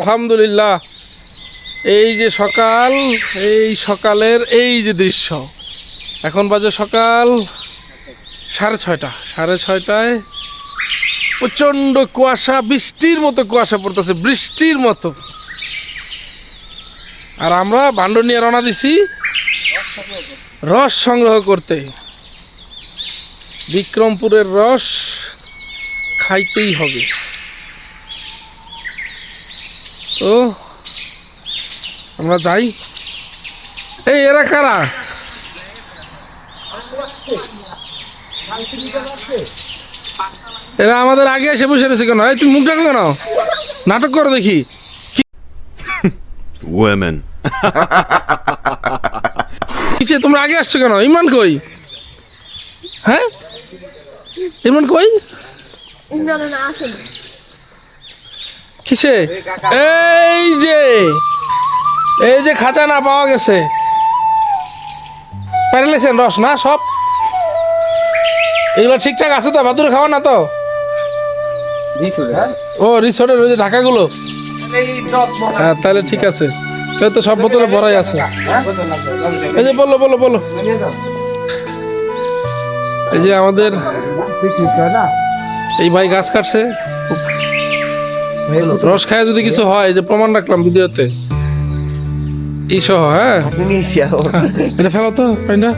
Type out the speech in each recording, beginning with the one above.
আলহামদুলিল্লাহ। এই যে সকাল, এই সকালের এই যে দৃশ্য। এখন বাজে সকাল সাড়ে ছয়টা, সাড়ে ছয়টায় প্রচণ্ড কুয়াশা, বৃষ্টির মতো কুয়াশা পড়তেছে, বৃষ্টির মতো। আর আমরা ভাণ্ড নিয়ে রওনা দিছি রস সংগ্রহ করতে। বিক্রমপুরের রস খাইতেই হবে। তো আমরা যাই। এই এরা কারা? এরা আমাদের আগে এসে বসে রয়েছে কেন? এই তুমি মুখ ডাকো কেন? নাটক করো দেখি। Women. কিসে তোমরা আগে আসছো কেন? ইমরান কই? হ্যাঁ? ইমরান কই? ইন্দ্রাণী না আসেন। কিসে? এই যে এই যে খাজানা পাওয়া গেছে। পারেলেছেন রস, না সব? এইবার ঠিকঠাক আছে তো? ভাদুরে খাওয়া না তো? ও রিসোর্টের ওই যে ঢাকাগুলো। হ্যাঁ তাহলে ঠিক আছে। এই তো সব বোতলে ভরাই আছে। এই যে বলো বলো বলো। এই যে আমাদের এই ভাই গাছ কাটছে। রস খায় যদি কিছু হয় যে প্রমাণ রাখলাম ভিডিওতে। এই সহ হ্যাঁ? এটা ফেলো তো পাইনটা।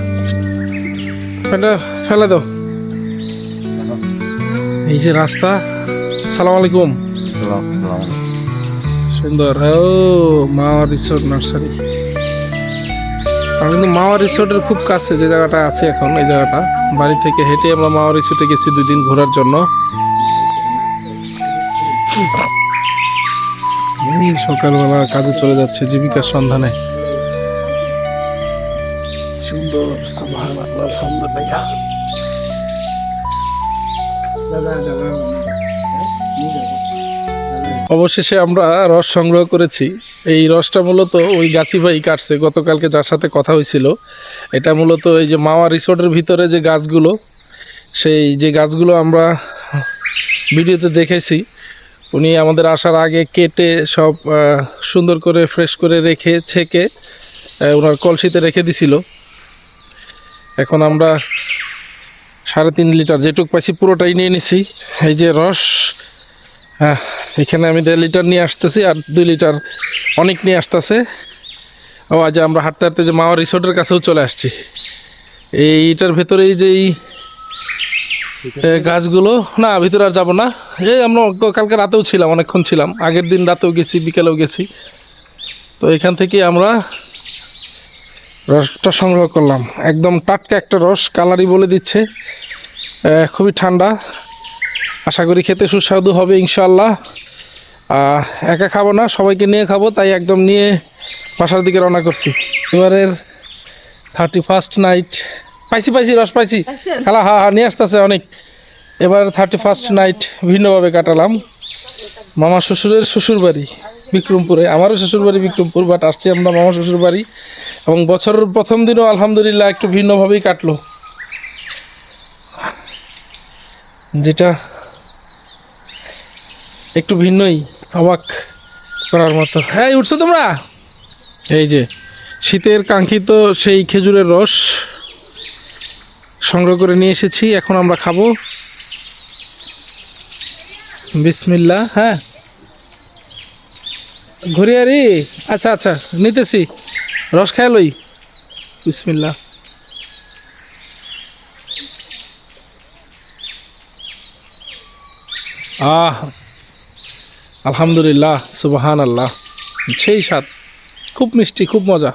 পাইনটা ফেলে দাও। এই যে রাস্তা সালাম আলাইকুম। সুন্দর ও মাওয়া রিসোর্ট নার্সারি। আমরা কিন্তু মাওয়া রিসোর্টের খুব কাছে যে জায়গাটা আছে এখন এই জায়গাটা। বাড়ি থেকে হেঁটে আমরা মাওয়া রিসোর্টে গেছি দুই দিন ঘোরার জন্য। এই সকালবেলা কাজে চলে যাচ্ছে জীবিকার সন্ধানে। সুন্দর অবশেষে আমরা রস সংগ্রহ করেছি। এই রসটা মূলত ওই গাছি ভাই কাটছে গতকালকে যার সাথে কথা হয়েছিল। এটা মূলত এই যে মাওয়া রিসোর্টের ভিতরে যে গাছগুলো সেই যে গাছগুলো আমরা ভিডিওতে দেখেছি উনি আমাদের আসার আগে কেটে সব সুন্দর করে ফ্রেশ করে রেখে, ছেঁকে ওনার কলসিতে রেখে দিছিল। এখন আমরা সাড়ে তিন লিটার যেটুক পাইছি, পুরোটাই নিয়ে নিছি। এই যে রস হ্যাঁ এখানে আমি দেড় লিটার নিয়ে আসতেছি আর দুই লিটার অনেক নিয়ে আসতেছে। ও, আজ আমরা হাঁটতে হাঁটতে যে মাওয়া রিসোর্টের কাছেও চলে আসছি। এইটার ভেতরেই যেই গাছগুলো, না, ভিতরে আর যাব না। এই আমরা কালকে রাতেও ছিলাম, অনেকক্ষণ ছিলাম। আগের দিন রাতেও গেছি, বিকেলেও গেছি। তো এখান থেকে আমরা রসটা সংগ্রহ করলাম। একদম টাটকা একটা রস, কালারই বলে দিচ্ছে। খুবই ঠান্ডা। আশা করি খেতে সুস্বাদু হবে ইনশাল্লাহ একা খাব না, সবাইকে নিয়ে খাব, তাই একদম নিয়ে বাসার দিকে রওনা করছি। এবারের থার্টি ফার্স্ট নাইট পাইছি পাইছি রস পাইছি? খালা হা হা নিয়ে আসতেছে অনেক। এবার থার্টি ফার্স্ট নাইট ভিন্নভাবে কাটালাম। মামা শ্বশুরের শ্বশুর বাড়ি বিক্রমপুরে। আমারও শ্বশুর বাড়ি বিক্রমপুর বাট আসছি আমরা মামা শ্বশুর বাড়ি এবং বছরের প্রথম দিনও আলহামদুলিল্লাহ একটু ভিন্নভাবেই কাটলো। যেটা একটু ভিন্নই অবাক করার মতো। হ্যাঁ উঠছো তোমরা? এই যে শীতের কাঙ্ক্ষিত সেই খেজুরের রস। সংগ্রহ করে নিয়ে এসেছি, এখন আমরা খাব। বিসমিল্লা হ্যাঁ। ঘুরিয়ারি আচ্ছা আচ্ছা নিতেছি। রস খায় লই। বিসমিল্লা আহ, আলহামদুলিল্লাহ সুবাহান আল্লাহ সেই স্বাদ, খুব মিষ্টি, খুব মজা।